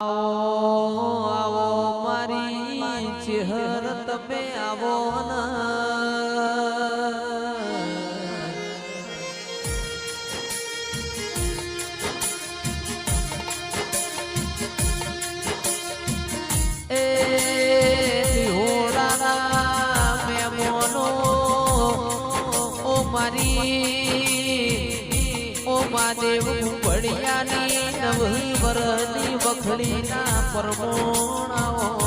આવો આવો મારી ચેહર તમે આવો મહેમાનો ઓ મા ઓ બળિયાની નવી વરની વખડીના પરમોણાઓ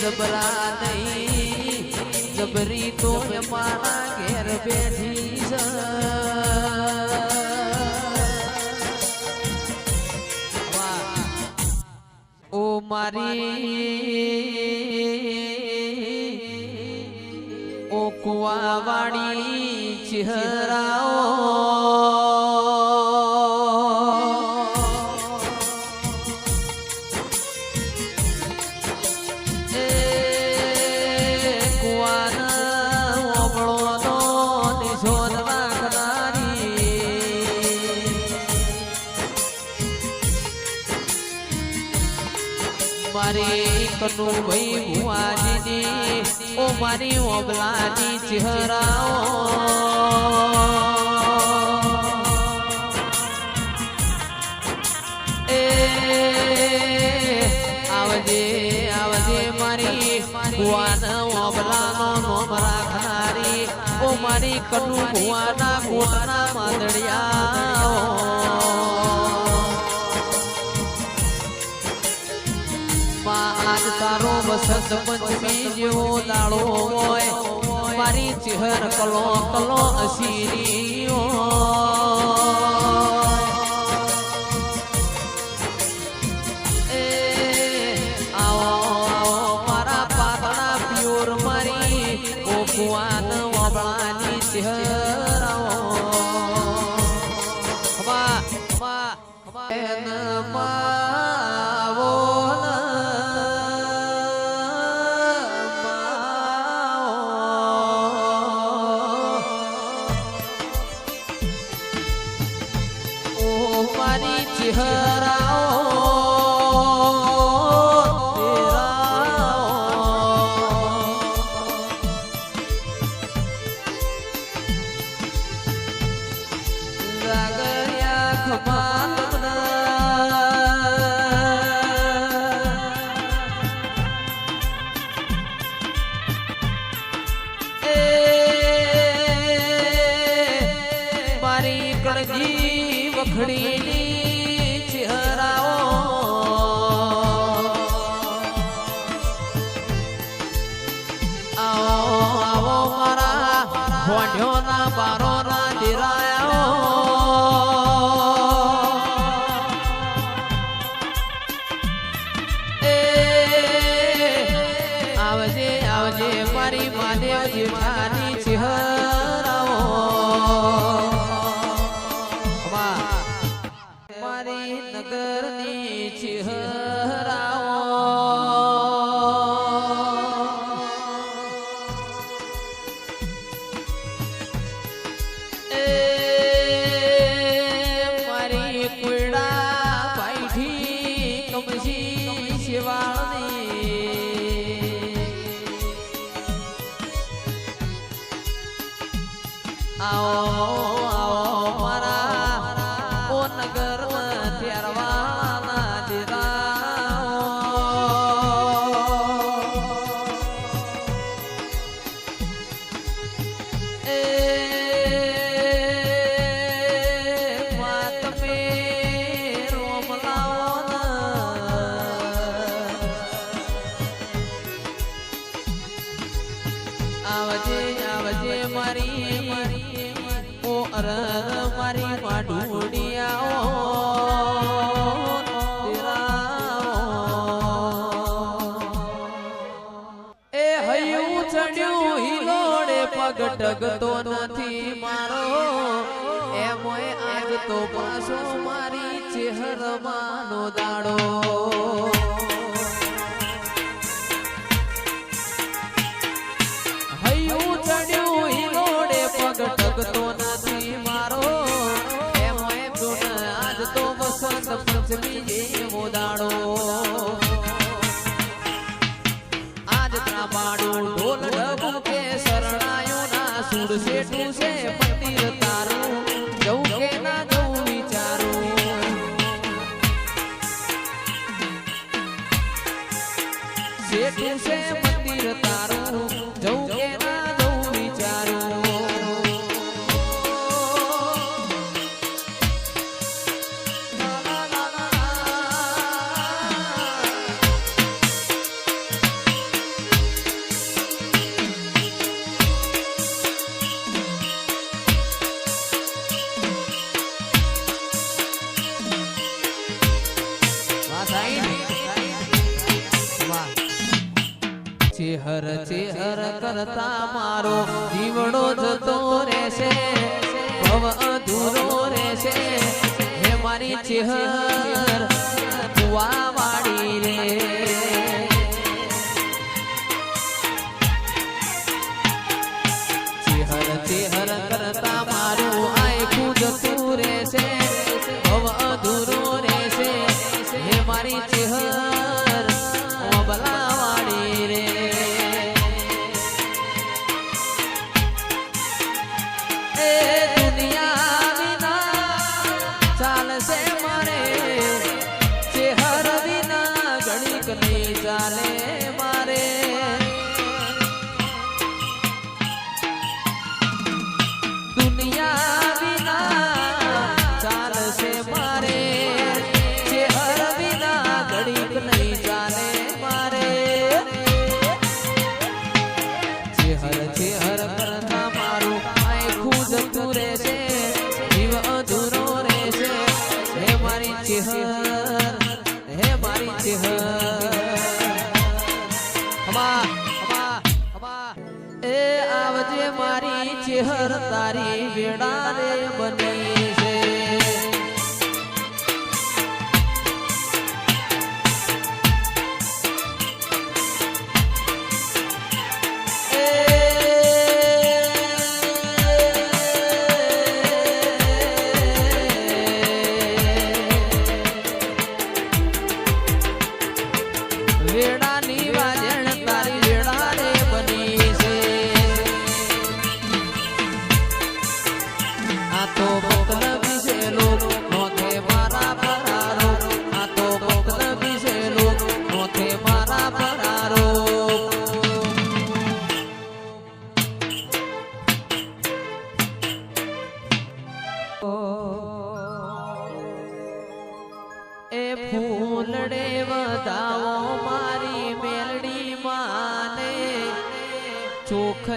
જબરા નહીં જબરી તો મારા ઘેર બેઠી ઓ મારી ઓ કુવાવાળી ચહેરાઓ મારી કનુ ભાઈ ભુવાજીની ઓ મારી ઓગલાની ચહેરાઓ. એ, આવજે આવજે મારી ભુવાન ઓબલાનો નોમ રાખનારી ઓ મારી કનુ ભુવાના ભુવાના માદડિયા. પંચમી જેવો લાળો હોય મારી ચહેર કલો કલો અસીરી ચહેરાઓ ચહેરાઓ એ મારી કુડા પાઈઠી કમસી શિવાળની આવો આવજે આવજે મારી. ઓ અર મારી માઢુડિયાઓ એ હૈયું ચડ્યું હિલોડે પગ ટગતો નથી. હર છે હર કરતા મારો. જીવડો જતો રહેશે ભવ અધૂરો રહેશે. હે મારી ચેહર ચાલે મારે દુનિયા વિના ચાલશે મારે ચહેર વિના ઘડીક નહીં ચાલે મારે ચહેર ચહેર કરતા મારું આખું જતું રહેશે જીવ અધૂરો રહેશે હે મારી ચહેર હે મારી ચહેર હર તારી વેડા રે બને.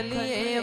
ખલીએ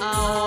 Oh.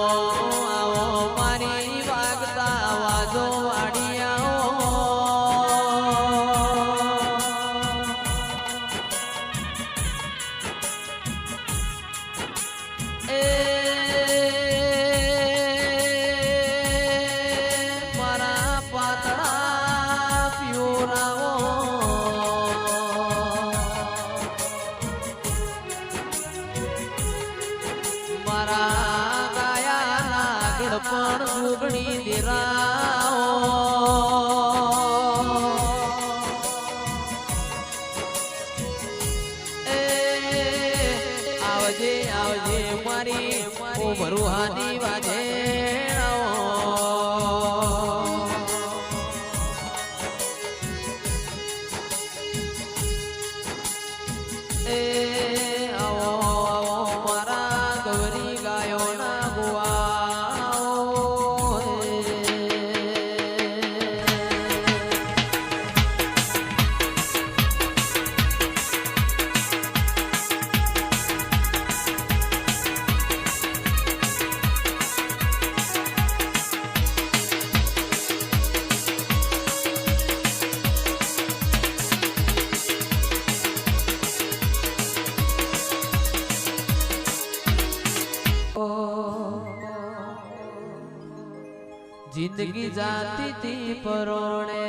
જિંદગી જાતી તી પરોણે.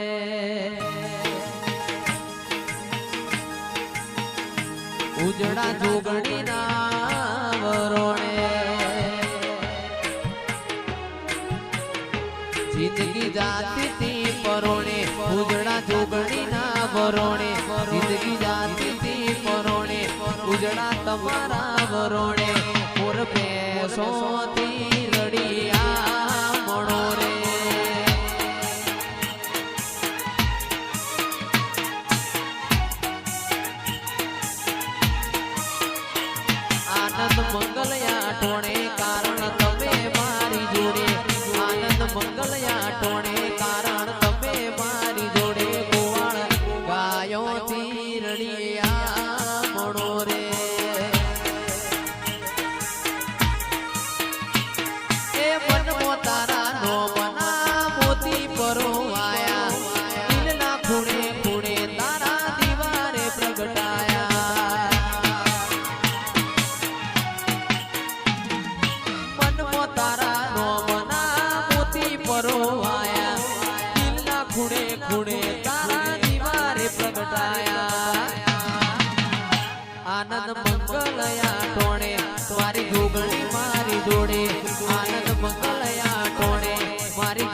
ઉજડા જોગણી ના વરોણે. જિંદગી જાતી તી પરોણે ઉજડા જોગણી ના વરોણે. જિંદગી જાતી તી પરોણે ઉજડા તમારા વરોણે.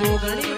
જોગણી